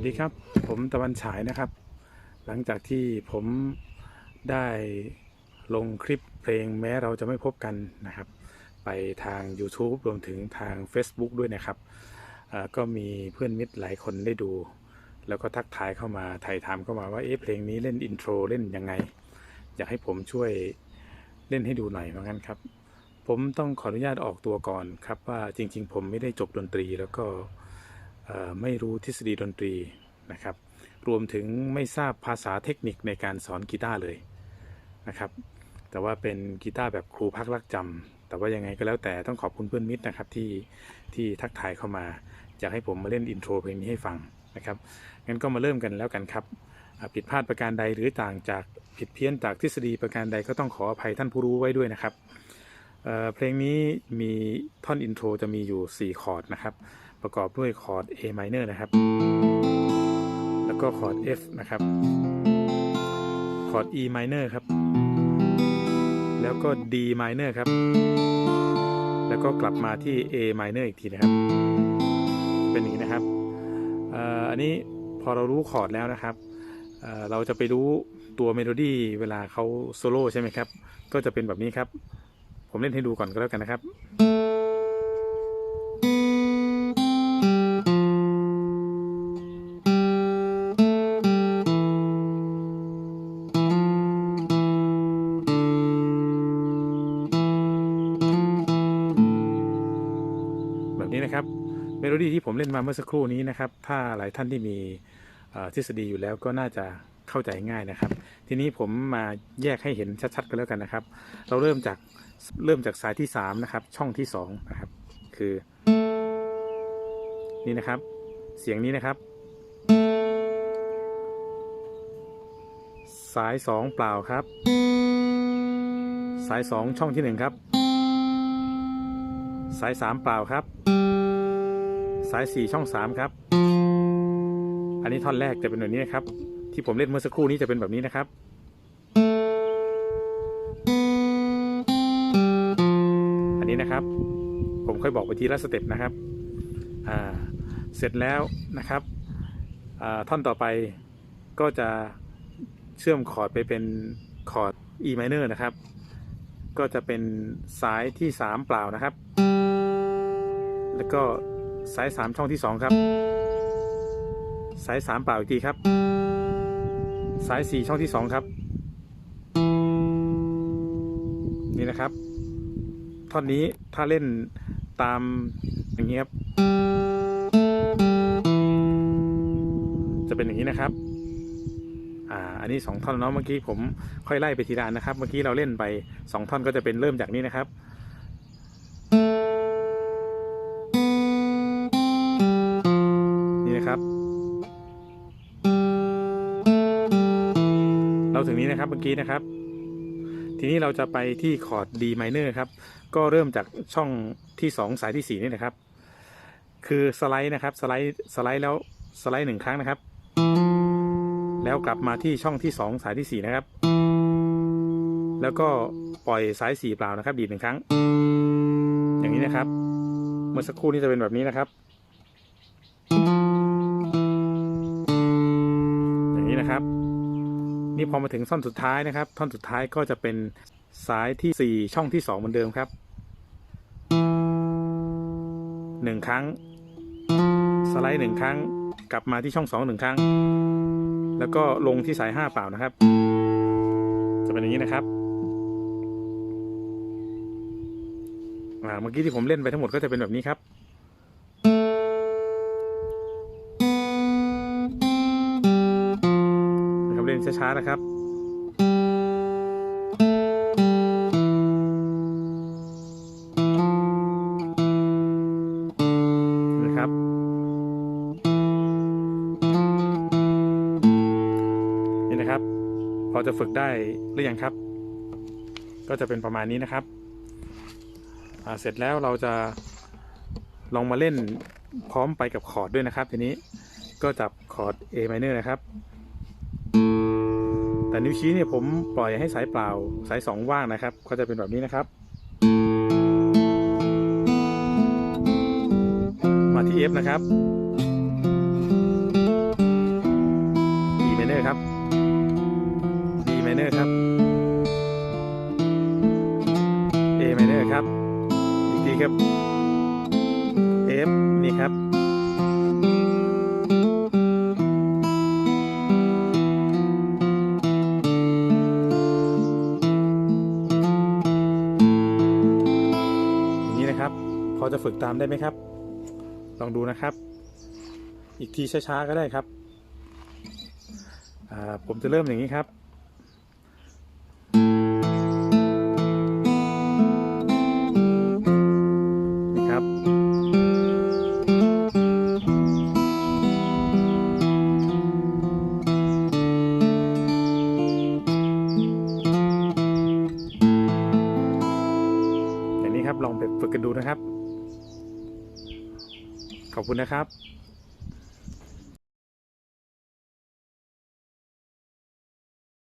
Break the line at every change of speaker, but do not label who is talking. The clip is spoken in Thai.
สวัสดีครับ ผมตะวันฉายนะครับ หลังจากที่ผมได้ลงคลิปเพลงแม้เราจะไม่พบกันนะครับ ไปทาง YouTube รวมถึงทาง Facebook ด้วยนะครับ ก็มีเพื่อนมิตรหลายคนได้ดู แล้วก็ทักทายเข้ามาไถ่ายถามเข้ามาว่าเอ๊ะเพลงนี้เล่นอินโทรเล่นยังไง อยากให้ผมช่วยเล่นให้ดูหน่อยเหมือนกันครับ ผมต้องขออนุญาตออกตัวก่อนครับว่าจริง ๆ ผมไม่ได้จบดนตรีแล้วก็ ไม่รู้ทฤษฎีดนตรีนะครับ รวมถึงไม่ทราบภาษาเทคนิคในการสอนกีตาร์เลยนะครับ แต่ว่าเป็นกีตาร์แบบครูพักรักจำแต่ว่ายังไงก็แล้วแต่ต้องขอบคุณเพื่อนมิตรนะครับที่ที่ทักทายเข้ามา อยากให้ผมมาเล่นอินโทรเพลงนี้ให้ฟังนะครับงั้นก็มาเริ่มกันแล้วกันครับผิดพลาดประการใดหรือต่างจากผิดเพี้ยนจากทฤษฎีประการใดก็ต้องขออภัยท่านผู้รู้ไว้ด้วยนะครับเเพลงนี้มีท่อนอินโทรจะมีอยู่ 4 คอร์ดนะครับ ประกอบด้วยคอร์ด A minor นะครับ แล้วก็คอร์ด F นะครับ คอร์ด E minor ครับ แล้วก็ D minor ครับ แล้วก็กลับมาที่ A minor อีกทีนะครับ เป็นอย่างนี้นะครับอ,อ,อันนี้พอเรารู้คอร์ดแล้วนะครับเเราจะไปรู้ตัวเมโลดี้เวลาเขาโซโล่ใช่ไหมครับ ก็จะเป็นแบบนี้ครับ ผมเล่นให้ดูก่อนก็แล้วกันนะครับแบบ เมโลดี้ที่ผมเล่นมาเมื่อสักครู่นี้นะครับ ถ้าหลายท่านที่มีทฤษฎีอยู่แล้วก็น่าจะเข้าใจง่ายนะครับ ทีนี้ผมมาแยกให้เห็นชัดๆกันแล้วกันนะครับ เราเริ่มจากเริ่มจากสายที่3นะครับ ช่องที่2นะครับ คือ นี่นะครับ เสียงนี้นะครับ สาย 2 เปล่าครับ สาย 2 ช่องที่ 1 ครับ สาย 3 เปล่าครับ สาย 4 ช่อง 3 ครับ อันนี้ท่อนแรกจะเป็นแบบนี้นครับ ที่ผมเล่นเมื่อสักครู่นี้จะเป็นแบบนี้นะครับ อันนี้นะครับ ผมค่อยบอกไปทีละสเต็ปนะครับ อ่า เสร็จแล้วนะครับ อ่า ท่อนต่อไปก็จะเชื่อมคอร์ดไปเป็นคอร์ด E minor นะครับ ก็จะเป็นสายที่ 3 เปล่านะครับ แล้วก็ สาย3ช่องที่2ครับ สาย3เปล่าอีกทีครับ สาย4ช่องที่2ครับ นี่นะครับ ท่อนนี้ถ้าเล่นตามอย่างนี้ครับ จะเป็นอย่างนี้นะครับอ่าอันนี้ 2 ท่อนเนาะเมื่อกี้ผมค่อยไล่ไปทีละนนะครับ เมื่อกี้เราเล่นไป 2 ท่อนก็จะเป็นเริ่มจากนี้นะครับ นะครับ เราถึงนี้นะครับเมื่อกี้นะครับ ทีนี้เราจะไปที่คอร์ด D minor ครับ ก็เริ่มจากช่องที่2สายที่4นี่นะครับ คือสไลด์นะครับสไลด์สไลด์แล้วสไลด์หนึ่งครั้งนะครับ แล้วกลับมาที่ช่องที่2สายที่4นะครับ แล้วก็ปล่อยสาย4เปล่านะครับ ดีดหนึ่งครั้ง อย่างนี้นะครับ เมื่อสักครู่นี้จะเป็นแบบนี้นะครับ นะครับ นี่พอมาถึงท่อนสุดท้ายนะครับ ท่อนสุดท้ายก็จะเป็นสายที่ 4 ช่องที่ 2 เหมือนเดิมครับหนึ่งครั้ง สไลด์หนึ่งครั้ง กลับมาที่ช่อง2หนึ่งครั้ง แล้วก็ลงที่สาย 5 เปล่านะครับ จะเป็นอย่างนี้นะครับอ่าเมื่อกี้ที่ผมเล่นไปทั้งหมดก็จะเป็นแบบนี้ครับ นะครับเล่นช้าๆนะครับ นะครับ นี่นะครับ พอจะฝึกได้หรือยังครับ ก็จะเป็นประมาณนี้นะครับ เสร็จแล้วเราจะลองมาเล่นพร้อมไปกับคอร์ดด้วยนะครับ ทีนี้ก็จับคอร์ด A minor นะครับ แต่นิ้วชี้เนี่ยผมปล่อยให้สายเปล่าสายสองว่างนะครับ ก็จะเป็นแบบนี้นะครับ มาที่ F นะครับ D minor ครับ D minor ครับ A minor ครับ อีกทีครับ F นี่ครับ ฝึกตามได้ไหมครับ ลองดูนะครับ อีกทีช้าๆก็ได้ครับ ผมจะเริ่มอย่างนี้ครับนะครับอย่างนี้ครับลองไปฝึกกันดูนะครับ ขอบคุณนะครับ